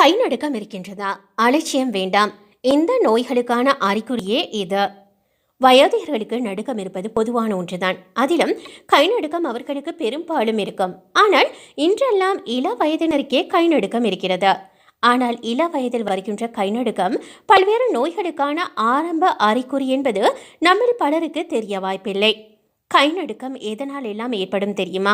கை நடுக்கம் இருக்கின்றதா? அலட்சியம் வேண்டாம். இந்த நோய்களுக்கான அறிகுறியே இது. வயோதிகர்களுக்கு நடுக்கம் இருப்பது பொதுவான ஒன்றுதான். அதிலும் கை நடுக்கம் அவர்களுக்கு பெரும்பாலும் இருக்கும். ஆனால் இன்றெல்லாம் இள வயதினருக்கே கை நடுக்கம் இருக்கிறது. ஆனால் இள வயதில் வருகின்ற கை நடுக்கம் பல்வேறு நோய்களுக்கான ஆரம்ப அறிகுறி என்பது நம்மில் பலருக்கு தெரிய வாய்ப்பில்லை. கை நடுக்கம் எதனால் எல்லாம் ஏற்படும் தெரியுமா?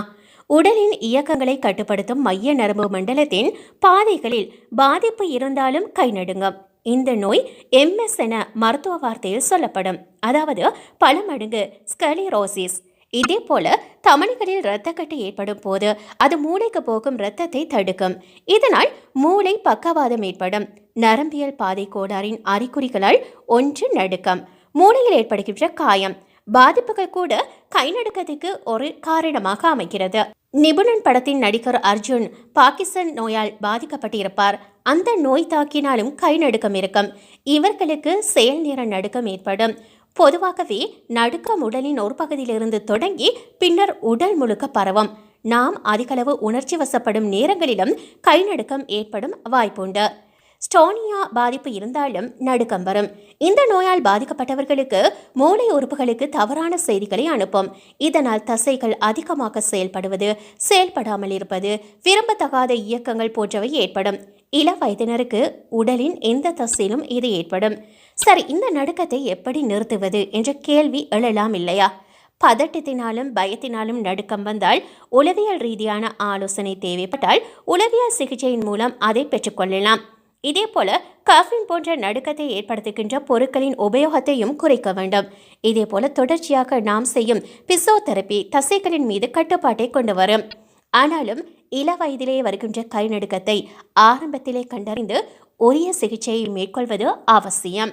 உடலின் இயக்கங்களை கட்டுப்படுத்தும் மைய நரம்பு மண்டலத்தின் பாதைகளில் பாதிப்பு இருந்தாலும் கை நடுங்கும் இந்த நோய் எம்எஸ் என மருத்துவ வார்த்தையில் சொல்லப்படும். அதாவது பல மடங்கு ஸ்கலிரோசிஸ். இதே போல தமணிகளில் இரத்தக்கட்டு ஏற்படும் போது அது மூளைக்கு போகும் இரத்தத்தை தடுக்கும். இதனால் மூளை பக்கவாதம் ஏற்படும். நரம்பியல் பாதை கோடாரின் அறிகுறிகளால் ஒன்று நடுக்கம். மூளையில் ஏற்படுகின்ற காயம். பாதிப்புகள் கூட கைநடுக்கத்துக்கு ஒரு காரணமாக அமைகிறது. நிபுணன் படத்தின் நடிகர் அர்ஜுன் பாகிஸ்தான் நோயால் பாதிக்கப்பட்டிருப்பார். அந்த நோய் தாக்கினாலும் கை நடுக்கம் இருக்கும். இவர்களுக்கு செயல் நேர நடுக்கம் ஏற்படும். பொதுவாகவே நடுக்கம் உடலின் ஒரு பகுதியிலிருந்து தொடங்கி பின்னர் உடல் முழுக்க பரவும். நாம் அதிகளவு உணர்ச்சி வசப்படும் நேரங்களிலும் கை நடுக்கம் ஏற்படும் வாய்ப்புண்டு. ஸ்டோனியா பாதிப்பு இருந்தாலும் நடுக்கம் வரும் இந்த நோயால் பாதிக்கப்பட்டவர்களுக்கு மூளை உறுப்புகளுக்கு தவறான செய்திகளை அனுப்பும். இதனால் தசைகள் அதிகமாக செயல்படுவது செயல்படாமல் இருப்பது விரும்பத்தகாத இயக்கங்கள் போன்றவை ஏற்படும். இள வயதினருக்கு உடலின் எந்த தசையிலும் இது ஏற்படும். சரி இந்த நடுக்கத்தை எப்படி நிறுத்துவது என்ற கேள்வி எழலாம் இல்லையா? பதட்டத்தினாலும் பயத்தினாலும் நடுக்கம் வந்தால் உளவியல் ரீதியான ஆலோசனை தேவைப்பட்டால் உளவியல் சிகிச்சையின் மூலம் அதை பெற்றுக்கொள்ளலாம் இதே போல காஃபின் போன்ற நடுக்கத்தை ஏற்படுத்துகின்ற பொருட்களின் உபயோகத்தையும் குறைக்க வேண்டும். இதே போல தொடர்ச்சியாக நாம் செய்யும் பிசோதெரப்பி தசைகளின் மீது கட்டுப்பாட்டை கொண்டு வரும். ஆனாலும் இள வயதிலே வருகின்ற கை நடுக்கத்தை ஆரம்பத்திலே கண்டறிந்து உரிய சிகிச்சையை மேற்கொள்வது அவசியம்.